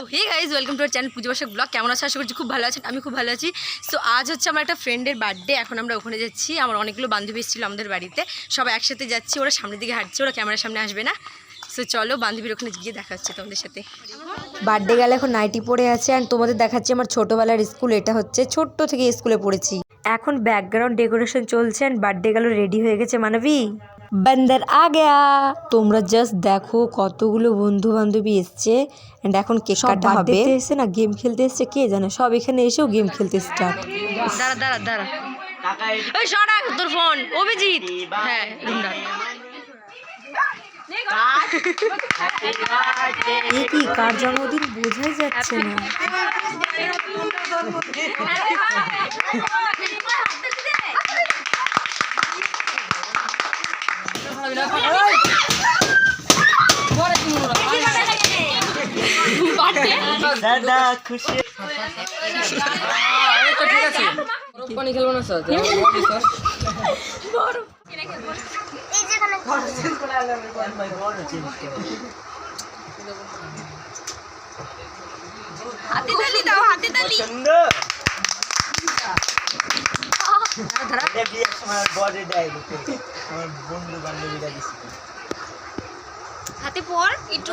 তো hey guys welcome to our channel Puja Basak vlog কেমন আছে? আশা করছি খুব ভালো আছেন, আমি খুব ভালো আছি। সো আজ হচ্ছে আমার একটা ফ্রেন্ডের বার্থডে এখন আমরা ওখানে যাচ্ছি। আমার অনেকগুলো বান্ধবী এসেছিল আমাদের বাড়িতে। সবাই একসাথে যাচ্ছি, ওরা সামনের দিকে হাঁটছে, ওরা ক্যামেরার সামনে আসবে না। সো চলো বান্ধবীর ওখানে গিয়ে দেখা হচ্ছে তোমাদের সাথে। বার্থডে গেলে এখন নাইটি পড়ে আছে অ্যান্ড তোমাদের দেখাচ্ছি আমার ছোটোবেলার স্কুল এটা হচ্ছে ছোট্ট থেকে স্কুলে পড়েছি। এখন ব্যাকগ্রাউন্ড ডেকোরেশন চলছে অ্যান্ড বার্থডে গেল রেডি হয়ে গেছে, মানবী। বান্দার আ গেয়া। তোমরা জাস্ট দেখো কতগুলো বন্ধু বান্ধবী এসছে অ্যান্ড এখন কেক কাটা হবে। এসে না? গেম খেলতে এসছে কে জানে? সব এখানে এসেও গেম খেলতে স্টার্ট দাঁড়া দাঁড়া দাঁড়া ওই সরা তোর ফোন অভিজিৎ। হ্যাঁ এ কি কার জন্মদিন বোঝাই যাচ্ছে না। দাদা খুশি। পানি খেলব না স্যার। সুন্দর এটা বিয়ের সময় বডি দেয় লোকে আমার বন্ধু বান্ধবীরা দিছে হাতে পর একটু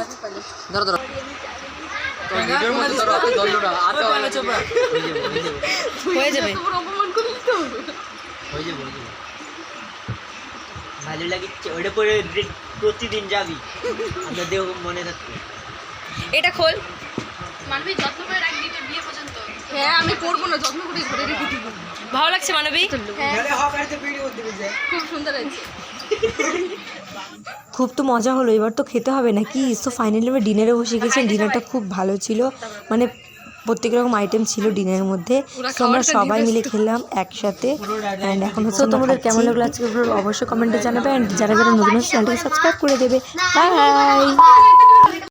হয়ে যাবে। ভালো লাগিচ্ছে ওটা পরে প্রতিদিন যাবি। আমরা দেহ মনে থাকবে। এটা খোল। হ্যাঁ আমি করব না যত্ন করে ঘরে রেখে দিব ভালো লাগছে মানবী? খুব সুন্দর হয়েছে। খুব তো মজা হলো এবার তো খেতে হবে নাকি? সো ফাইনালি আমরা ডিনারে বসে গেছি ডিনারটা খুব ভালো ছিল। মানে প্রত্যেক রকম আইটেম ছিল ডিনারের মধ্যে। তো আমরা সবাই মিলে খেলাম একসাথে। অ্যান্ড এখন হচ্ছে তোমাদের কেমন লাগল আজকে অবশ্যই কমেন্টে জানাবে। অ্যান্ড যারা যারা নতুন চ্যানেলটাকে সাবস্ক্রাইব করে দেবে। বাই